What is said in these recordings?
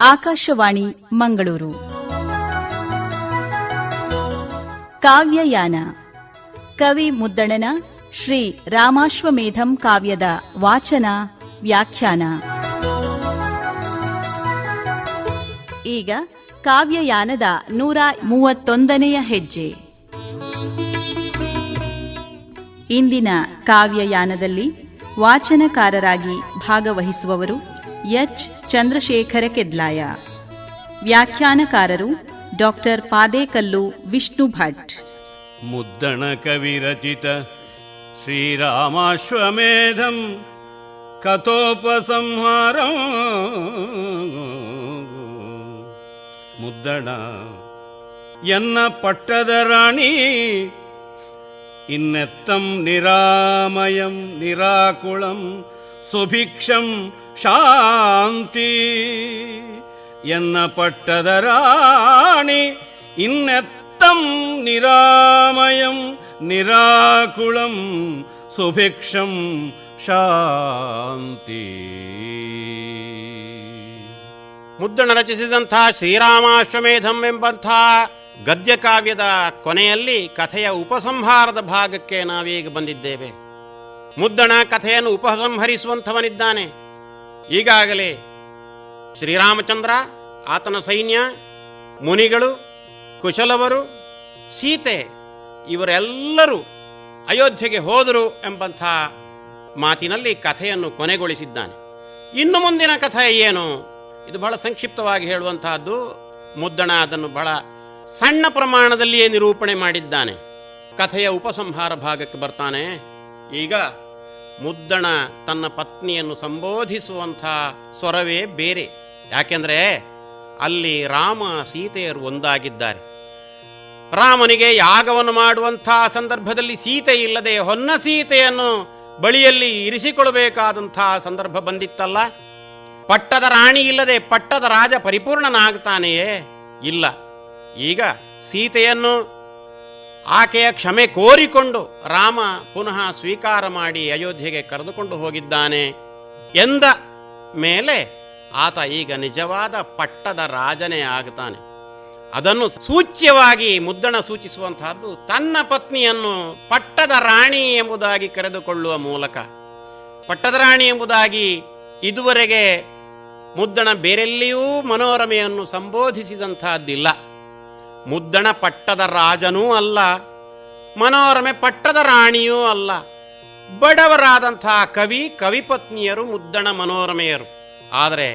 ಆಕಾಶವಾಣಿ, ಮಂಗಳೂರು. ಕಾವ್ಯಯಾನ. ಕವಿ ಮುದ್ದಣನ ಶ್ರೀ ರಾಮಾಶ್ವಮೇಧಂ ಕಾವ್ಯದ ವಾಚನ, ವ್ಯಾಖ್ಯಾನ. ಈಗ ಕಾವ್ಯಯಾನದ ನೂರ ಮೂವತ್ತೊಂದನೆಯ ಹೆಜ್ಜೆ. ಇಂದಿನ ಕಾವ್ಯಯಾನದಲ್ಲಿ ವಾಚನಕಾರರಾಗಿ ಭಾಗವಹಿಸುವವರು ಎಚ್ ಚಂದ್ರಶೇಖರ ಕೆದ್ಲಾಯ ವ್ಯಾಖ್ಯಾನಕಾರರು ಡಾಕ್ಟರ್ ಪಾದೇಕಲ್ಲು ವಿಷ್ಣು ಭಟ್ ಮುದ್ದಣ ಕವಿರಚಿತ ಶ್ರೀರಾಮಾಶ್ವಮೇಧಂ ಕಥೋಪಸಂಹಾರಂ ಮುದ್ದಣ ಎನ್ನ ಪಟ್ಟದ ರಾಣಿ ಇನ್ನೆತ್ತಂ ನಿರಾಮಯಂ ನಿರಾಕುಳಂ ಸುಭಿಕ್ಷಂ ಶಾಂತಿ ಎನ್ನ ಪಟ್ಟದ ರಾಣಿ ಇನ್ನೆತ್ತಂ ನಿರಾಮಯಂ, ನಿರಾಕುಳಂ, ಸುಭಿಕ್ಷಂ ಶಾಂತಿ. ಮುದ್ದಣ ರಚಿಸಿದಂಥ ಶ್ರೀರಾಮಾಶ್ವಮೇಧಂ ಎಂಬಂಥ ಗದ್ಯಕಾವ್ಯದ ಕೊನೆಯಲ್ಲಿ ಕಥೆಯ ಉಪಸಂಹಾರದ ಭಾಗಕ್ಕೆ ನಾವೀಗ ಬಂದಿದ್ದೇವೆ. ಮುದ್ದಣ ಕಥೆಯನ್ನು ಉಪಸಂಹರಿಸುವಂಥವನಿದ್ದಾನೆ. ಈಗಾಗಲೇ ಶ್ರೀರಾಮಚಂದ್ರ, ಆತನ ಸೈನ್ಯ, ಮುನಿಗಳು, ಕುಶಲವರು, ಸೀತೆ ಇವರೆಲ್ಲರೂ ಅಯೋಧ್ಯೆಗೆ ಹೋದರು ಎಂಬಂಥ ಮಾತಿನಲ್ಲಿ ಕಥೆಯನ್ನು ಕೊನೆಗೊಳಿಸಿದ್ದಾನೆ. ಇನ್ನು ಮುಂದಿನ ಕಥೆ ಏನು? ಇದು ಬಹಳ ಸಂಕ್ಷಿಪ್ತವಾಗಿ ಹೇಳುವಂತಹದ್ದು ಮುದ್ದಣ ಅದನ್ನು ಬಹಳ ಸಣ್ಣ ಪ್ರಮಾಣದಲ್ಲಿಯೇ ನಿರೂಪಣೆ ಮಾಡಿದ್ದಾನೆ. ಕಥೆಯ ಉಪಸಂಹಾರ ಭಾಗಕ್ಕೆ ಬರ್ತಾನೆ. ಈಗ ಮುದ್ದಣ ತನ್ನ ಪತ್ನಿಯನ್ನು ಸಂಬೋಧಿಸುವಂಥ ಸ್ವರವೇ ಬೇರೆ. ಯಾಕೆಂದರೆ ಅಲ್ಲಿ ರಾಮ ಸೀತೆಯರು ಒಂದಾಗಿದ್ದಾರೆ. ರಾಮನಿಗೆ ಯಾಗವನ್ನು ಮಾಡುವಂಥ ಸಂದರ್ಭದಲ್ಲಿ ಸೀತೆ ಇಲ್ಲದೆ ಹೊನ್ನ ಸೀತೆಯನ್ನು ಬಳಿಯಲ್ಲಿ ಇರಿಸಿಕೊಳ್ಳಬೇಕಾದಂಥ ಸಂದರ್ಭ ಬಂದಿತ್ತಲ್ಲ? ಪಟ್ಟದ ರಾಣಿ ಇಲ್ಲದೆ ಪಟ್ಟದ ರಾಜ ಪರಿಪೂರ್ಣನಾಗ್ತಾನೆಯೇ? ಇಲ್ಲ. ಈಗ ಸೀತೆಯನ್ನು ಆಕೆಯ ಕ್ಷಮೆ ಕೋರಿಕೊಂಡು ರಾಮ ಪುನಃ ಸ್ವೀಕಾರ ಮಾಡಿ ಅಯೋಧ್ಯೆಗೆ ಕರೆದುಕೊಂಡು ಹೋಗಿದ್ದಾನೆ ಎಂದ ಮೇಲೆ ಆತ ಈಗ ನಿಜವಾದ ಪಟ್ಟದ ರಾಜನೇ ಆಗ್ತಾನೆ. ಅದನ್ನು ಸೂಚ್ಯವಾಗಿ ಮುದ್ದಣ ಸೂಚಿಸುವಂತಹದ್ದು ತನ್ನ ಪತ್ನಿಯನ್ನು ಪಟ್ಟದ ರಾಣಿ ಎಂಬುದಾಗಿ ಕರೆದುಕೊಳ್ಳುವ ಮೂಲಕ. ಪಟ್ಟದ ರಾಣಿ ಎಂಬುದಾಗಿ ಇದುವರೆಗೆ ಮುದ್ದಣ ಬೇರೆಲ್ಲಿಯೂ ಮನೋರಮೆಯನ್ನು ಸಂಬೋಧಿಸಿದಂತಹದ್ದಿಲ್ಲ. ಮುದ್ದಣ ಪಟ್ಟದ ರಾಜನೂ ಅಲ್ಲ, ಮನೋರಮೆ ಪಟ್ಟದ ರಾಣಿಯೂ ಅಲ್ಲ. ಬಡವರಾದಂಥ ಕವಿ, ಕವಿಪತ್ನಿಯರು ಮುದ್ದಣ ಮನೋರಮೆಯರು. ಆದರೆ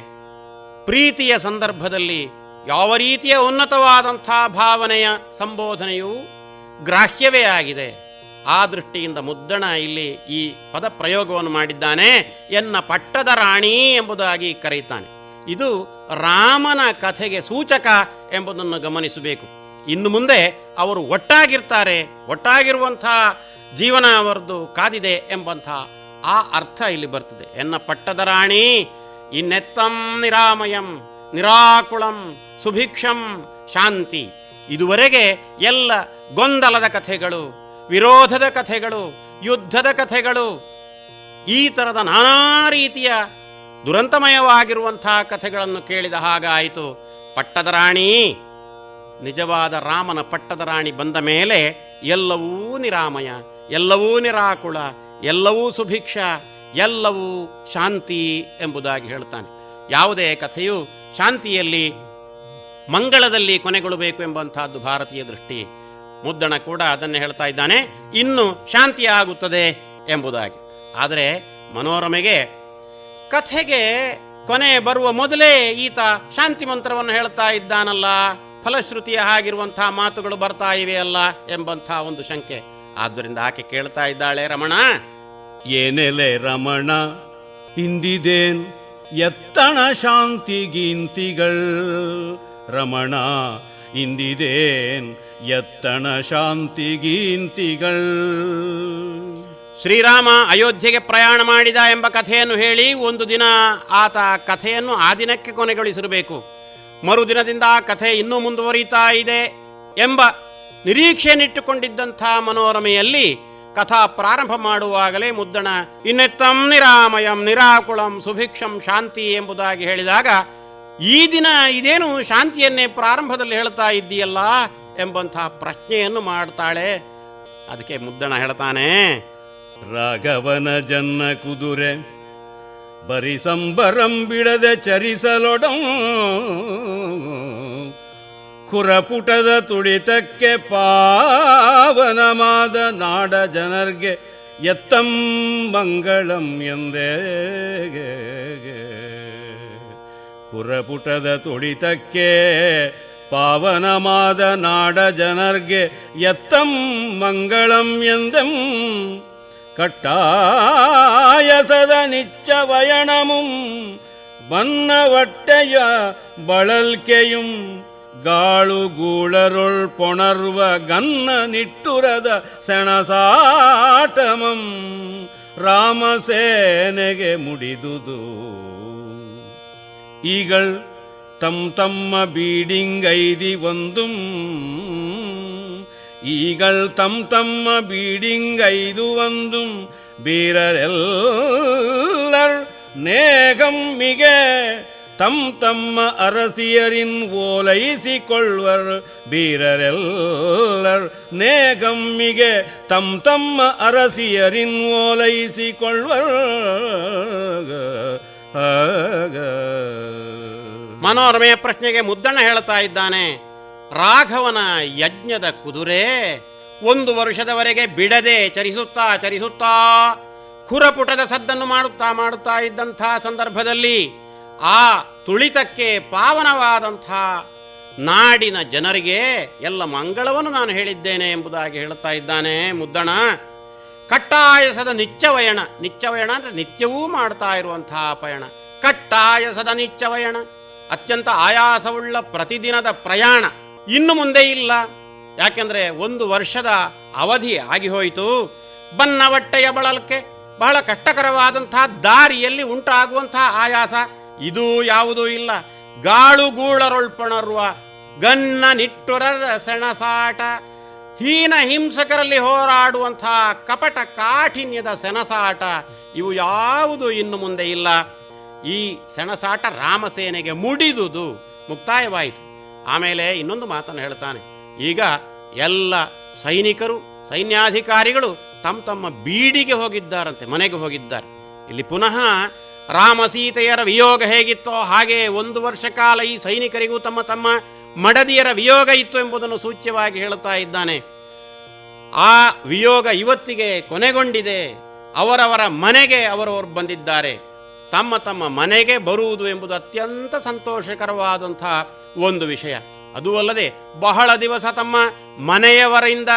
ಪ್ರೀತಿಯ ಸಂದರ್ಭದಲ್ಲಿ ಯಾವ ರೀತಿಯ ಉನ್ನತವಾದಂಥ ಭಾವನೆಯ ಸಂಬೋಧನೆಯು ಗ್ರಾಹ್ಯವೇ ಆಗಿದೆ. ಆ ದೃಷ್ಟಿಯಿಂದ ಮುದ್ದಣ ಇಲ್ಲಿ ಈ ಪದ ಪ್ರಯೋಗವನ್ನು ಮಾಡಿದ್ದಾನೆ ಎನ್ನ ಪಟ್ಟದ ರಾಣಿ ಎಂಬುದಾಗಿ ಕರೆಯುತ್ತಾನೆ. ಇದು ರಾಮನ ಕಥೆಗೆ ಸೂಚಕ ಎಂಬುದನ್ನು ಗಮನಿಸಬೇಕು. ಇನ್ನು ಮುಂದೆ ಅವರು ಒಟ್ಟಾಗಿರ್ತಾರೆ, ಒಟ್ಟಾಗಿರುವಂಥ ಜೀವನ ಅವರದ್ದು ಕಾದಿದೆ ಎಂಬಂಥ ಆ ಅರ್ಥ ಇಲ್ಲಿ ಬರ್ತದೆ. ಎನ್ನ ಪಟ್ಟದ ರಾಣಿ, ಇನ್ನೆತ್ತಂ ನಿರಾಮಯಂ ನಿರಾಕುಳಂ ಸುಭಿಕ್ಷಂ, ಶಾಂತಿ. ಇದುವರೆಗೆ ಎಲ್ಲ ಗೊಂದಲದ ಕಥೆಗಳು, ವಿರೋಧದ ಕಥೆಗಳು, ಯುದ್ಧದ ಕಥೆಗಳು, ಈ ಥರದ ನಾನಾ ರೀತಿಯ ದುರಂತಮಯವಾಗಿರುವಂತಹ ಕಥೆಗಳನ್ನು ಕೇಳಿದ ಹಾಗಾಯಿತು. ಪಟ್ಟದ ರಾಣಿ ನಿಜವಾದ ರಾಮನ ಪಟ್ಟದ ರಾಣಿ ಬಂದ ಮೇಲೆ ಎಲ್ಲವೂ ನಿರಾಮಯ, ಎಲ್ಲವೂ ನಿರಾಕುಳ ಎಲ್ಲವೂ ಸುಭಿಕ್ಷ, ಎಲ್ಲವೂ ಶಾಂತಿ ಎಂಬುದಾಗಿ ಹೇಳ್ತಾನೆ ಯಾವುದೇ ಕಥೆಯು ಶಾಂತಿಯಲ್ಲಿ, ಮಂಗಳದಲ್ಲಿ ಕೊನೆಗೊಳ್ಳಬೇಕು ಎಂಬಂತಹದ್ದು ಭಾರತೀಯ ದೃಷ್ಟಿ. ಮುದ್ದಣ ಕೂಡ ಅದನ್ನು ಹೇಳ್ತಾ ಇದ್ದಾನೆ, ಇನ್ನು ಶಾಂತಿ ಆಗುತ್ತದೆ ಎಂಬುದಾಗಿ. ಆದರೆ ಮನೋರಮೆಗೆ ಕಥೆಗೆ ಕೊನೆ ಬರುವ ಮೊದಲೇ ಈತ ಶಾಂತಿ ಮಂತ್ರವನ್ನು ಹೇಳ್ತಾ ಇದ್ದಾನಲ್ಲ. ಫಲಶ್ರುತಿಯ ಆಗಿರುವಂತಹ ಮಾತುಗಳು ಬರ್ತಾ ಇವೆಯಲ್ಲ ಎಂಬಂಥ ಒಂದು ಶಂಕೆ. ಆದ್ದರಿಂದ ಆಕೆ ಕೇಳ್ತಾ ಇದ್ದಾಳೆ ರಮಣ! ಏನೆಲೆ ರಮಣ? ಹಿಂದಿದೇನ್ ಎತ್ತಣ ಶಾಂತಿ ಶಾಂತಿಗೀಂತಿಗಳ್ ರಮಣ ಇಂದಿದೇನ್ ಎತ್ತಣ ಶಾಂತಿ ಶಾಂತಿಗೀಂತಿಗಳ್ ಶ್ರೀರಾಮ ಅಯೋಧ್ಯೆಗೆ ಪ್ರಯಾಣ ಮಾಡಿದ ಎಂಬ ಕಥೆಯನ್ನು ಹೇಳಿ ಒಂದು ದಿನ ಆತ ಕಥೆಯನ್ನು ಆ ದಿನಕ್ಕೆ ಕೊನೆಗೊಳಿಸಿರಬೇಕು. ಮರುದಿನದಿಂದ ಆ ಕಥೆ ಇನ್ನೂ ಮುಂದುವರಿತಾ ಇದೆ ಎಂಬ ನಿರೀಕ್ಷೆಯನ್ನಿಟ್ಟುಕೊಂಡಿದ್ದಂಥ ಮನೋರಮೆಯಲ್ಲಿ ಕಥಾ ಪ್ರಾರಂಭ ಮಾಡುವಾಗಲೇ ಮುದ್ದಣ, ಇನ್ನೆತ್ತಂ ನಿರಾಮಯಂ ನಿರಾಕುಳಂ ಸುಭಿಕ್ಷಂ ಶಾಂತಿ ಎಂಬುದಾಗಿ ಹೇಳಿದಾಗ, ಈ ದಿನ ಇದೇನು ಶಾಂತಿಯನ್ನೇ ಪ್ರಾರಂಭದಲ್ಲಿ ಹೇಳ್ತಾ ಇದ್ದೀಯಲ್ಲ ಎಂಬಂತಹ ಪ್ರಶ್ನೆಯನ್ನು ಮಾಡ್ತಾಳೆ. ಅದಕ್ಕೆ ಮುದ್ದಣ ಹೇಳ್ತಾನೆ, ರಾಘವನ ಜನ್ನ ಕುದುರೆ ಬರಿ ಸಂಬರಂ ಬಿಡದೆ ಚರಿಸಲೊಡಂ ಖುರಪುಟದ ತುಳಿತಕ್ಕೆ ಪಾವನಮಾದ ನಾಡ ಜನರ್ಗೆ ಎತ್ತಂ ಮಂಗಳಂ ಎಂದೇ ಕುರಪುಟದ ತುಳಿತಕ್ಕೆ ಪಾವನಮಾದ ನಾಡ ಜನರ್ಗೆ ಎತ್ತಂ ಮಂಗಳಂ ಎಂದಂ கட்டாயசத நிச்ச வயணமும் வண்ண வட்டைய ಬಳಲ್ಕೆಯುಂ ಗಾಳು ಗೂಳರೊಳ್ ಪೊಣರ್ವ ಗನ್ನ ನಿಟ್ಟುರದ ಸೆಣಸಾಟಮಂ ರಾಮಸೇನೆಗೆ ಮುಡಿದುದು ಈಗಳ್ தம் தம்ம பீடிங்கைதி வந்தும் ಈಗಲ್ ತಮ್ ತಮ್ಮ ಬೀಡಿಂಗ್ ಐದು ಒಂದು ಬೀರರೆಲ್ಲರ್ ನೇಗಮ್ಮಿಗೆ ತಮ್ ತಮ್ಮ ಅರಸಿಯರಿನ್ ಓಲೈಸಿಕೊಳ್ವರ್ ಬೀರರೆಲ್ಲರ್ ನೇಗಮ್ಮಿಗೆ ತಮ್ ತಮ್ಮ ಅರಸಿಯರಿನ್ ಓಲೈಸಿಕೊಳ್ಳುವರು ಮನೋರಮೆಯ ಪ್ರಶ್ನೆಗೆ ಮುದ್ದಣ್ಣ ಹೇಳ್ತಾ ಇದ್ದಾನೆ. ರಾಘವನ ಯಜ್ಞದ ಕುದುರೆ ಒಂದು ವರ್ಷದವರೆಗೆ ಬಿಡದೆ ಚರಿಸುತ್ತಾ ಚರಿಸುತ್ತಾ ಖುರಪುಟದ ಸದ್ದನ್ನು ಮಾಡುತ್ತಾ ಮಾಡುತ್ತಾ ಇದ್ದಂಥ ಸಂದರ್ಭದಲ್ಲಿ ಆ ತುಳಿತಕ್ಕೆ ಪಾವನವಾದಂಥ ನಾಡಿನ ಜನರಿಗೆ ಎಲ್ಲ ಮಂಗಳವನ್ನು ನಾನು ಹೇಳಿದ್ದೇನೆ ಎಂಬುದಾಗಿ ಹೇಳುತ್ತಾ ಇದ್ದಾನೆ ಮುದ್ದಣ. ಕಟ್ಟಾಯಸದ ನಿಚ್ಚವಯಣ ನಿಚ್ಚವಯಣ ಅಂದರೆ ನಿತ್ಯವೂ ಮಾಡ್ತಾ ಇರುವಂತಹ ಪಯಣ. ಕಟ್ಟಾಯಸದ ನಿಚ್ಚವಯಣ ಅತ್ಯಂತ ಆಯಾಸವುಳ್ಳ ಪ್ರತಿದಿನದ ಪ್ರಯಾಣ. ಇನ್ನು ಮುಂದೆ ಇಲ್ಲ. ಯಾಕೆಂದ್ರೆ ಒಂದು ವರ್ಷದ ಅವಧಿ ಆಗಿಹೋಯಿತು. ಬನ್ನವಟ್ಟೆಯ ಬಳಲಕ್ಕೆ ಬಹಳ ಕಷ್ಟಕರವಾದಂತಹ ದಾರಿಯಲ್ಲಿ ಉಂಟಾಗುವಂತಹ ಆಯಾಸ ಇದು ಯಾವುದೂ ಇಲ್ಲ. ಗಾಳು ಗೂಳರೊಳ್ಪಣರುವ ಗನ್ನ ನಿಟ್ಟುರದ ಸೆಣಸಾಟ, ಹೀನ ಹಿಂಸಕರಲ್ಲಿ ಹೋರಾಡುವಂತಹ ಕಪಟ ಕಾಠಿನ್ಯದ ಸೆಣಸಾಟ, ಇವು ಯಾವುದು ಇನ್ನು ಮುಂದೆ ಇಲ್ಲ. ಈ ಸೆಣಸಾಟ ರಾಮಸೇನೆಗೆ ಮುಡಿದುದು ಮುಕ್ತಾಯವಾಯಿತು. ಆಮೇಲೆ ಇನ್ನೊಂದು ಮಾತನ್ನು ಹೇಳ್ತಾನೆ. ಈಗ ಎಲ್ಲ ಸೈನಿಕರು, ಸೈನ್ಯಾಧಿಕಾರಿಗಳು ತಮ್ಮ ತಮ್ಮ ಬೀಡಿಗೆ ಹೋಗಿದ್ದಾರಂತೆ, ಮನೆಗೆ ಹೋಗಿದ್ದಾರೆ. ಇಲ್ಲಿ ಪುನಃ ರಾಮ ಸೀತೆಯರ ವಿಯೋಗ ಹೇಗಿತ್ತೋ ಹಾಗೆ ಒಂದು ವರ್ಷ ಕಾಲ ಈ ಸೈನಿಕರಿಗೂ ತಮ್ಮ ತಮ್ಮ ಮಡದಿಯರ ವಿಯೋಗ ಇತ್ತು ಎಂಬುದನ್ನು ಸೂಚ್ಯವಾಗಿ ಹೇಳುತ್ತಾ ಇದ್ದಾನೆ. ಆ ವಿಯೋಗ ಇವತ್ತಿಗೆ ಕೊನೆಗೊಂಡಿದೆ. ಅವರವರ ಮನೆಗೆ ಅವರವರು ಬಂದಿದ್ದಾರೆ. ತಮ್ಮ ತಮ್ಮ ಮನೆಗೆ ಬರುವುದು ಎಂಬುದು ಅತ್ಯಂತ ಸಂತೋಷಕರವಾದಂತಹ ಒಂದು ವಿಷಯ. ಅದೂ ಅಲ್ಲದೆ ಬಹಳ ದಿವಸ ತಮ್ಮ ಮನೆಯವರಿಂದ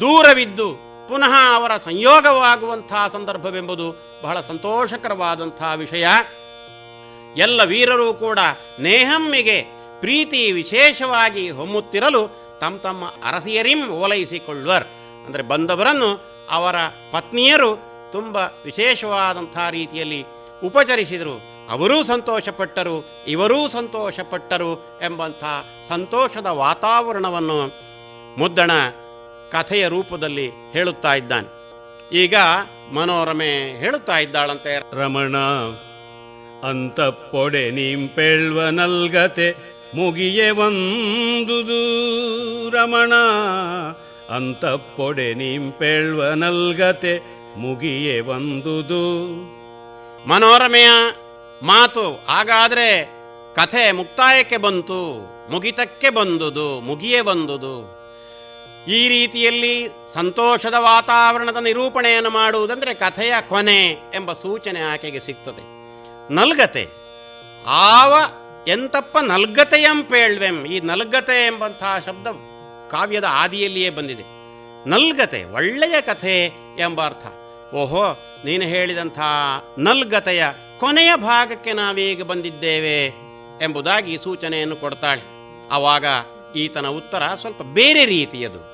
ದೂರವಿದ್ದು ಪುನಃ ಅವರ ಸಂಯೋಗವಾಗುವಂತಹ ಸಂದರ್ಭವೆಂಬುದು ಬಹಳ ಸಂತೋಷಕರವಾದಂತಹ ವಿಷಯ. ಎಲ್ಲ ವೀರರೂ ಕೂಡ ನೇಹಮ್ಮಿಗೆ ಪ್ರೀತಿ ವಿಶೇಷವಾಗಿ ಹೊಮ್ಮುತ್ತಿರಲು ತಮ್ಮ ತಮ್ಮ ಅರಸಿಯರಿಂ ಓಲೈಸಿಕೊಳ್ಳುವರ್. ಅಂದರೆ ಬಂದವರನ್ನು ಅವರ ಪತ್ನಿಯರು ತುಂಬ ವಿಶೇಷವಾದಂಥ ರೀತಿಯಲ್ಲಿ ಉಪಚರಿಸಿದರು. ಅವರೂ ಸಂತೋಷಪಟ್ಟರು, ಇವರೂ ಸಂತೋಷಪಟ್ಟರು ಎಂಬಂಥ ಸಂತೋಷದ ವಾತಾವರಣವನ್ನು ಮುದ್ದಣ ಕಥೆಯ ರೂಪದಲ್ಲಿ ಹೇಳುತ್ತಾ ಇದ್ದಾನೆ. ಈಗ ಮನೋರಮೆ ಹೇಳುತ್ತಾ ಇದ್ದಾಳಂತೆ. ರಮಣ ಅಂತ ಪೊಡೆ ನಿಂಪೆಳ್ವ ನಲ್ಗತೆ ಮುಗಿಯೇ ಒಂದುದು ರಮಣ. ಅಂತಪ್ಪೊಡೆ ನಿಂಪೆಳ್ವ ನಲ್ಗತೆ ಮುಗಿಯೇ ಒಂದುದು ಮನೋರಮೆಯ ಮಾತು. ಹಾಗಾದರೆ ಕಥೆ ಮುಕ್ತಾಯಕ್ಕೆ ಬಂತು, ಮುಗಿತಕ್ಕೆ ಬಂದುದು, ಮುಗಿಯೇ ಬಂದುದು. ಈ ರೀತಿಯಲ್ಲಿ ಸಂತೋಷದ ವಾತಾವರಣದ ನಿರೂಪಣೆಯನ್ನು ಮಾಡುವುದಂದರೆ ಕಥೆಯ ಕೊನೆ ಎಂಬ ಸೂಚನೆ ಆಕೆಗೆ ಸಿಗ್ತದೆ. ನಲ್ಗತೆ. ಆವ ಎಂತಪ್ಪ ನಲ್ಗತೆಯಂಪೇಳ್ವೆಂ ಈ ನಲ್ಗತೆ ಎಂಬಂತಹ ಶಬ್ದ ಕಾವ್ಯದ ಆದಿಯಲ್ಲಿಯೇ ಬಂದಿದೆ. ನಲ್ಗತೆ, ಒಳ್ಳೆಯ ಕಥೆ ಎಂಬ ಅರ್ಥ. ಓಹೋ ನೀನು ಹೇಳಿದಂಥ ನಲ್ಗತೆಯ ಕೊನೆಯ ಭಾಗಕ್ಕೆ ನಾವೀಗ ಬಂದಿದ್ದೇವೆ ಎಂಬುದಾಗಿ ಸೂಚನೆಯನ್ನು ಕೊಡ್ತಾಳೆ. ಆವಾಗ ಈತನ ಉತ್ತರ ಸ್ವಲ್ಪ ಬೇರೆ ರೀತಿಯದು.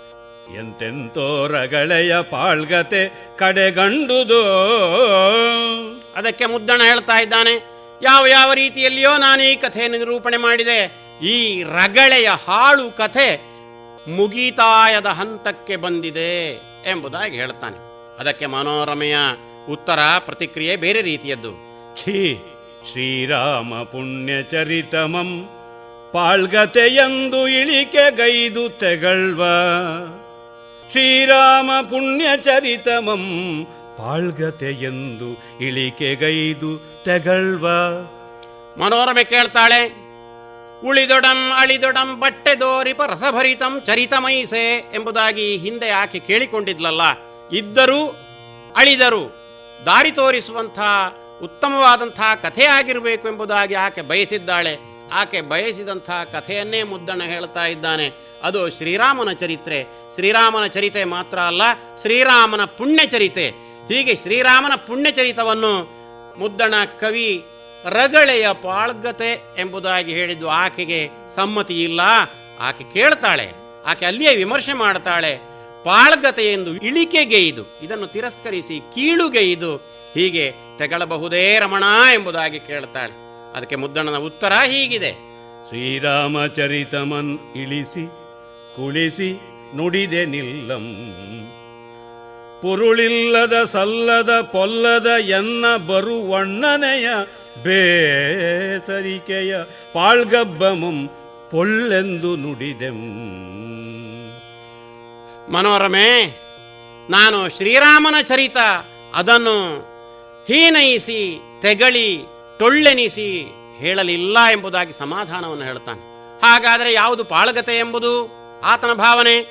ಎಂತೆಂತೋ ರಗಳೆಯ ಪಾಳ್ಗತೆ ಕಡೆಗಂಡುದು. ಅದಕ್ಕೆ ಮುದ್ದಣ ಹೇಳ್ತಾ ಇದ್ದಾನೆ ಯಾವ ಯಾವ ರೀತಿಯಲ್ಲಿಯೋ ನಾನು ಈ ಕಥೆಯನ್ನು ನಿರೂಪಣೆ ಮಾಡಿದೆ. ಈ ರಗಳೆಯ ಹಾಳು ಕಥೆ ಮುಗೀತಾಯದ ಹಂತಕ್ಕೆ ಬಂದಿದೆ ಎಂಬುದಾಗಿ ಹೇಳ್ತಾನೆ. ಅದಕ್ಕೆ ಮನೋರಮೆಯ ಉತ್ತರ ಪ್ರತಿಕ್ರಿಯೆ ಬೇರೆ ರೀತಿಯದ್ದು. ಛೀ ಶ್ರೀರಾಮ ಪುಣ್ಯಚರಿತಮಂ ಪಾಳ್ಗತೆಯಂದು ಇಳಿಕೆಗೈದು ತೆಗಳ್ವ. ಶ್ರೀರಾಮ ಪುಣ್ಯಚರಿತಮಂ ಇಳಿಕೆ ಇಳಿಕೆಗೈದು ತೆಗಳ್ವ. ಮನೋರಮೆ ಕೇಳ್ತಾಳೆ ಉಳಿದೊಡಂ ಅಳಿದೊಡಂ ಬಟ್ಟೆ ದೋರಿಪ ರಸಭರಿತಂ ಚರಿತಮೈಸೆ ಎಂಬುದಾಗಿ ಹಿಂದೆ ಆಕೆ ಕೇಳಿಕೊಂಡಿದ್ಲಲ್ಲ ಇದ್ದರೂ ಅಳಿದರು ದಾರಿ ತೋರಿಸುವಂಥ ಉತ್ತಮವಾದಂಥ ಕಥೆಯಾಗಿರಬೇಕು ಎಂಬುದಾಗಿ ಆಕೆ ಬಯಸಿದ್ದಾಳೆ. ಆಕೆ ಬಯಸಿದಂತಹ ಕಥೆಯನ್ನೇ ಮುದ್ದಣ್ಣ ಹೇಳ್ತಾ ಇದ್ದಾನೆ. ಅದು ಶ್ರೀರಾಮನ ಚರಿತ್ರೆ. ಶ್ರೀರಾಮನ ಚರಿತೆ ಮಾತ್ರ ಅಲ್ಲ, ಶ್ರೀರಾಮನ ಪುಣ್ಯಚರಿತೆ ಹೀಗೆ ಶ್ರೀರಾಮನ ಪುಣ್ಯಚರಿತವನ್ನು ಮುದ್ದಣ ಕವಿ ರಗಳೆಯ ಪಾಳ್ಗತೆ ಎಂಬುದಾಗಿ ಹೇಳಿದ್ದು ಆಕೆಗೆ ಸಮ್ಮತಿ ಇಲ್ಲ ಆಕೆ ಕೇಳ್ತಾಳೆ, ಆಕೆ ಅಲ್ಲಿಯೇ ವಿಮರ್ಶೆ ಮಾಡ್ತಾಳೆ. ಪಾಳ್ಗತೆ ಎಂದು ಇದನ್ನು ತಿರಸ್ಕರಿಸಿ ಕೀಳುಗೆಯ್ದು ಹೀಗೆ ತೆಗಳಬಹುದೇ ರಮಣ ಎಂಬುದಾಗಿ ಕೇಳ್ತಾಳೆ. ಅದಕ್ಕೆ ಮುದ್ದಣ್ಣನ ಉತ್ತರ ಹೀಗಿದೆ. ಶ್ರೀರಾಮಚರಿತಮನ್ ಇಳಿಸಿ, ಕುಳಿಸಿ ನುಡಿದೆ ನಿಲ್ಲಂ. ಪುರುಳಿಲ್ಲದ ಸಲ್ಲದ ಪೊಲ್ಲದ ಎನ್ನ ಬರುವಣ್ಣನೆಯ ಬೇಸರಿಕೆಯ ಪಾಳ್ಗಬ್ಬಮಂ ಪೊಳ್ಳೆಂದು ನುಡಿದೆಂ. ಮನೋರಮೆ, ನಾನು ಶ್ರೀರಾಮನ ಚರಿತ, ಅದನ್ನು ಹೀನಯಿಸಿ ತೆಗಳಿ, ಟೊಳ್ಳೆನಿಸಿ ಹೇಳಲಿಲ್ಲ ಎಂಬುದಾಗಿ ಸಮಾಧಾನವನ್ನು ಹೇಳ್ತಾನೆ ಹಾಗಾದರೆ ಯಾವುದು ಪಾಳಗತೆ ಎಂಬುದು? ಆತನ ಭಾವನೆ,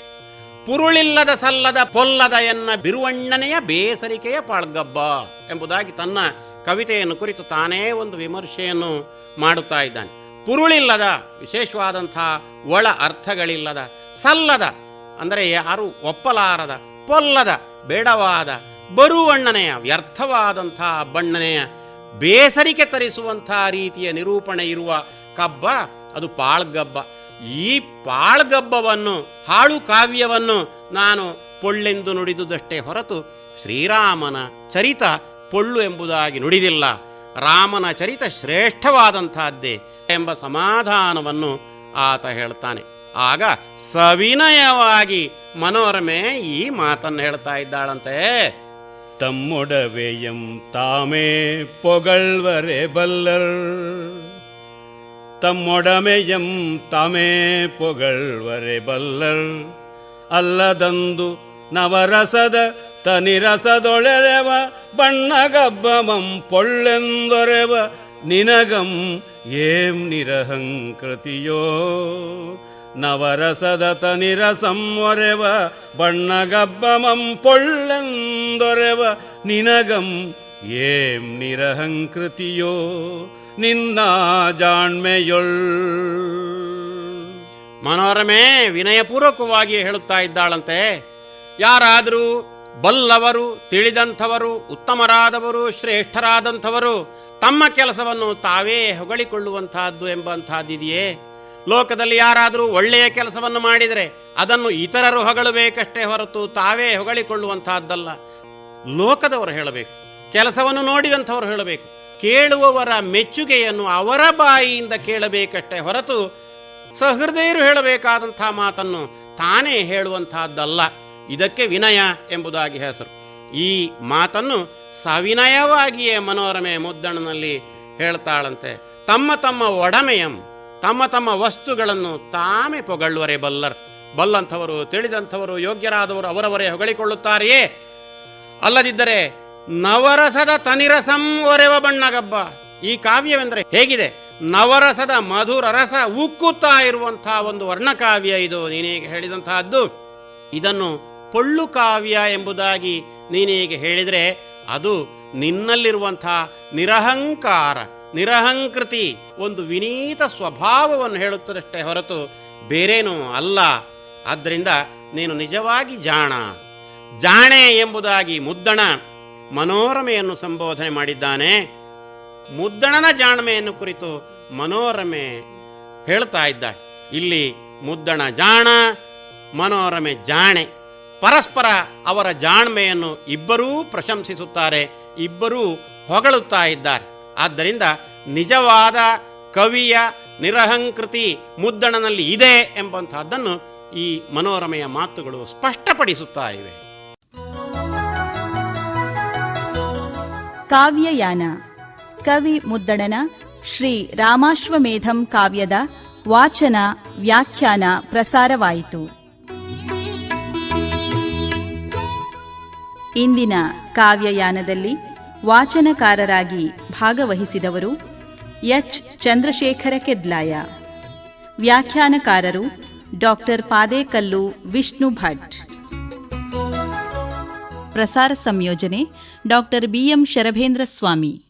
ಪುರುಳಿಲ್ಲದ ಸಲ್ಲದ ಪೊಲ್ಲದ ಎನ್ನ ಬಿರುವಣ್ಣನೆಯ ಬೇಸರಿಕೆಯ ಪಾಳ್ಗಬ್ಬ ಎಂಬುದಾಗಿ ತನ್ನ ಕವಿತೆಯನ್ನು ಕುರಿತು ತಾನೇ ಒಂದು ವಿಮರ್ಶೆಯನ್ನು ಮಾಡುತ್ತಾ ಇದ್ದಾನೆ. ಪುರುಳಿಲ್ಲದ, ವಿಶೇಷವಾದಂಥ ಒಳ ಅರ್ಥಗಳಿಲ್ಲದ, ಸಲ್ಲದ ಅಂದರೆ ಯಾರು? ಒಪ್ಪಲಾರದ, ಪೊಲ್ಲದ, ಬೇಡವಾದ, ಬರುವಣ್ಣನೆಯ, ವ್ಯರ್ಥವಾದಂಥ ಬಣ್ಣನೆಯ, ಬೇಸರಿಕೆ ತರಿಸುವಂಥ ರೀತಿಯ ನಿರೂಪಣೆ ಇರುವ ಕಬ್ಬ, ಅದು ಪಾಳ್ಗಬ್ಬ. ಈ ಪಾಳ್ಗಬ್ಬವನ್ನು, ಹಾಳು ಕಾವ್ಯವನ್ನು ನಾನು ಪೊಳ್ಳೆಂದು ನುಡಿದುದಷ್ಟೇ ಹೊರತು ಶ್ರೀರಾಮನ ಚರಿತ ಪೊಳ್ಳು ಎಂಬುದಾಗಿ ನುಡಿದಿಲ್ಲ. ರಾಮನ ಚರಿತ ಶ್ರೇಷ್ಠವಾದಂಥದ್ದೇ ಎಂಬ ಸಮಾಧಾನವನ್ನು ಆತ ಹೇಳ್ತಾನೆ. ಆಗ ಸವಿನಯವಾಗಿ ಮನೋರಮೆ ಈ ಮಾತನ್ನು ಹೇಳ್ತಾ ಇದ್ದಾಳಂತೆ. ತಮ್ಮೊಡವೆಯಂ ತಾಮೇ ಪೊಗಳ್ವರೆ ಬಲ್ಲರ್. ತಮ್ಮೊಡಮೆಯಂ ತಾಮೇ ಪೊಗಳ್ವರೆ ಬಲ್ಲರ್. ಅಲ್ಲದಂದು ನವರಸದ ತನಿರಸದೊಳೆರೆವ ಬಣ್ಣಗಬ್ಬಮಂ ಪೊಳ್ಳೆಂದೊರೆವ ನಿನಗಂ ಏಂ ನಿರಹಂಕೃತಿಯೋ ನವರಸದ ತನಿರಸಂ ಒರೆವ, ಬಣ್ಣಗಬ್ಬಮಂ ಪೊಳ್ಳೆಂದೊರೆವ, ನಿನಗಂ ಏಂ ನಿರಹಂಕೃತಿಯೋ, ನಿನ್ನ ಜಾಣ್ಮೆಯೊಳ್. ಮನೋರಮೆ ವಿನಯಪೂರ್ವಕವಾಗಿ ಹೇಳುತ್ತಾ ಇದ್ದಾಳಂತೆ. ಯಾರಾದರೂ ಬಲ್ಲವರು, ತಿಳಿದಂಥವರು, ಉತ್ತಮರಾದವರು, ಶ್ರೇಷ್ಠರಾದಂಥವರು ತಮ್ಮ ಕೆಲಸವನ್ನು ತಾವೇ ಹೊಗಳಿಕೊಳ್ಳುವಂತಹದ್ದು ಎಂಬಂತಹದ್ದಿದೆಯೇ ಲೋಕದಲ್ಲಿ ಯಾರಾದರೂ ಒಳ್ಳೆಯ ಕೆಲಸವನ್ನು ಮಾಡಿದರೆ ಅದನ್ನು ಇತರರು ಹೊಗಳಬೇಕಷ್ಟೇ ಹೊರತು ತಾವೇ ಹೊಗಳಿಕೊಳ್ಳುವಂತಹದ್ದಲ್ಲ. ಲೋಕದವರು ಹೇಳಬೇಕು, ಕೆಲಸವನ್ನು ನೋಡಿದಂಥವ್ರು ಹೇಳಬೇಕು, ಕೇಳುವವರ ಮೆಚ್ಚುಗೆಯನ್ನು ಅವರ ಬಾಯಿಯಿಂದ ಕೇಳಬೇಕಷ್ಟೇ ಹೊರತು ಸಹೃದಯರು ಹೇಳಬೇಕಾದಂಥ ಮಾತನ್ನು ತಾನೇ ಹೇಳುವಂತಹದ್ದಲ್ಲ. ಇದಕ್ಕೆ ವಿನಯ ಎಂಬುದಾಗಿ ಹೆಸರು. ಈ ಮಾತನ್ನು ಸವಿನಯವಾಗಿಯೇ ಮನೋರಮೆ ಮುದ್ದಣ್ಣನಲ್ಲಿ ಹೇಳ್ತಾಳಂತೆ, ತಮ್ಮ ತಮ್ಮ ಒಡಮೆಯಂ ತಮ್ಮ ತಮ್ಮ ವಸ್ತುಗಳನ್ನು ತಾಮೆ ಪೊಗಳ್ವರೆ ಬಲ್ಲರ್. ಬಲ್ಲಂಥವರು, ತಿಳಿದಂಥವರು, ಯೋಗ್ಯರಾದವರು ಅವರವರೇ ಹೊಗಳಿಕೊಳ್ಳುತ್ತಾರೆಯೇ? ಅಲ್ಲದಿದ್ದರೆ ನವರಸದ ತನಿರಸಂ ಒರೆವ ಬಣ್ಣಗಬ್ಬ. ಈ ಕಾವ್ಯವೆಂದರೆ ಹೇಗಿದೆ? ನವರಸದ ಮಧುರ ರಸ ಉಕ್ಕುತ್ತಾ ಇರುವಂತಹ ಒಂದು ವರ್ಣಕಾವ್ಯ ಇದು. ನೀನೇಗೆ ಹೇಳಿದಂತಹದ್ದು ಇದನ್ನು ಪೊಳ್ಳು ಕಾವ್ಯ ಎಂಬುದಾಗಿ ನೀನೇಗೆ ಹೇಳಿದರೆ ಅದು ನಿನ್ನಲ್ಲಿರುವಂತಹ ನಿರಹಂಕಾರ. ನಿರಹಂಕೃತಿ ಒಂದು ವಿನೀತ ಸ್ವಭಾವವನ್ನು ಹೇಳುತ್ತದಷ್ಟೇ ಹೊರತು ಬೇರೇನೂ ಅಲ್ಲ. ಆದ್ದರಿಂದ ನೀನು ನಿಜವಾಗಿ ಜಾಣ. ಜಾಣೆ ಎಂಬುದಾಗಿ ಮುದ್ದಣ ಮನೋರಮೆಯನ್ನು ಸಂಬೋಧನೆ ಮಾಡಿದ್ದಾನೆ. ಮುದ್ದಣನ ಜಾಣ್ಮೆಯನ್ನು ಕುರಿತು ಮನೋರಮೆ ಹೇಳ್ತಾ ಇದ್ದಾಳೆ. ಇಲ್ಲಿ ಮುದ್ದಣ ಜಾಣ, ಮನೋರಮೆ ಜಾಣೆ. ಪರಸ್ಪರ ಅವರ ಜಾಣ್ಮೆಯನ್ನು ಇಬ್ಬರೂ ಪ್ರಶಂಸಿಸುತ್ತಾರೆ, ಇಬ್ಬರೂ ಹೊಗಳುತ್ತಾ ಇದ್ದಾರೆ. ಆದ್ದರಿಂದ ನಿಜವಾದ ಕವಿಯ ನಿರಹಂಕೃತಿ ಮುದ್ದಣನಲ್ಲಿ ಇದೆ ಎಂಬಂತಹದ್ದನ್ನು ಈ ಮನೋರಮೆಯ ಮಾತುಗಳು ಸ್ಪಷ್ಟಪಡಿಸುತ್ತಾ ಇವೆ. ಕಾವ್ಯಯಾನ, ಕವಿ ಮುದ್ದಣನ, ಶ್ರೀ ರಾಮಾಶ್ವಮೇಧಂ ಕಾವ್ಯದ ವಾಚನ ವ್ಯಾಖ್ಯಾನ ಪ್ರಸಾರವಾಯಿತು. ಇಂದಿನ ಕಾವ್ಯಯಾನದಲ್ಲಿ ವಾಚನಕಾರರಾಗಿ ಭಾಗವಹಿಸಿದವರು ಎಚ್. ಚಂದ್ರಶೇಖರ ಕೆದ್ಲಾಯ ವ್ಯಾಖ್ಯಾನಕಾರರು ಡಾಕ್ಟರ್ ಪಾದೇಕಲ್ಲು ವಿಷ್ಣು ಭಟ್. ಪ್ರಸಾರ ಸಂಯೋಜನೆ ಡಾಕ್ಟರ್ ಬಿಎಂ. ಶರಭೇಂದ್ರ ಸ್ವಾಮಿ.